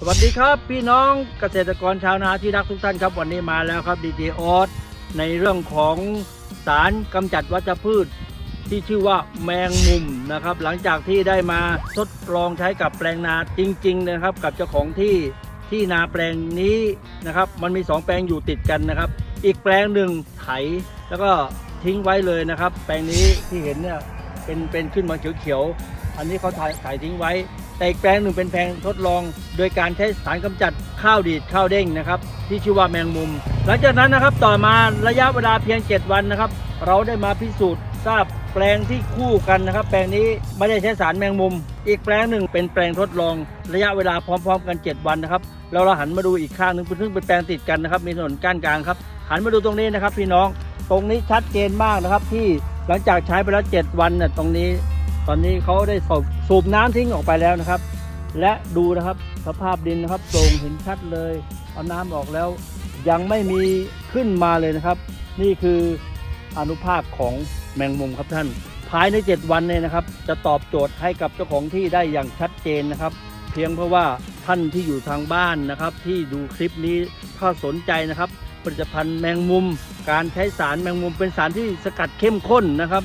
สวัสดีครับ พี่น้องเกษตรกรชาวนาที่รักทุกท่านครับวันนี้มาแล้วครับดีเจออสในเรื่องของสารกำจัดวัชพืช ที่ชื่อว่าแมงมุมนะครับ หลังจากที่ได้มาทดลองใช้กับแปลงนาจริง ๆ นะครับ กับเจ้าของที่ที่นาแปลงนี้นะครับ มันมี 2 แปลงอยู่ติดกันนะครับ อีกแปลงหนึ่งไถแล้วก็ทิ้งไว้เลยนะครับ แปลงนี้ที่เห็นเนี่ยเป็นเป็นขึ้นมาเขียวๆอันนี้เขาถ่ายถ่ายทิ้งไว้ แต่อีกแปลงหนึ่งเป็นแปลงทดลอง โดยการใช้สารกำจัดข้าวดีดข้าวเด้งนะครับ ที่ชื่อว่าแมงมุม หลังจากนั้นนะครับต่อมาระยะเวลาเพียง 7 วันนะครับ เราได้มาพิสูจน์ทราบแปลงที่คู่กันนะครับ แปลงนี้ไม่ได้ใช้สารแมงมุม อีกแปลงหนึ่งเป็นแปลงทดลอง ระยะเวลาพร้อม ๆ กัน 7 วันนะครับเราเราหันมาดูอีกข้างหนึ่งซึ่งเป็นแปลงติดกันนะครับ มีถนนกั้นกลางครับหันมาดูตรงนี้นะครับ พี่น้องตรงนี้ชัดเจนมากนะครับที่หลังจากใช้ไปแล้ว 7 วันเนี่ยตรงนี้ ตอนนี้เขาได้สูบน้ำทิ้งออกไปแล้วนะครับ และดูนะครับสภาพดินนะครับโปร่งเห็นชัดเลย เอาน้ำออกแล้ว ยังไม่มีขึ้นมาเลยนะครับ นี่คืออนุภาคของแมงมุมครับท่าน ภายใน 7 วันเนี่ยนะครับ จะตอบโจทย์ให้กับเจ้าของที่ได้อย่างชัดเจนนะครับ เพียงเพราะว่าท่านที่อยู่ทางบ้านนะครับ ที่ดูคลิปนี้ถ้าสนใจนะครับผลิตภัณฑ์แมงมุม การใช้สารแมงมุมเป็นสารที่สกัดเข้มข้นนะครับ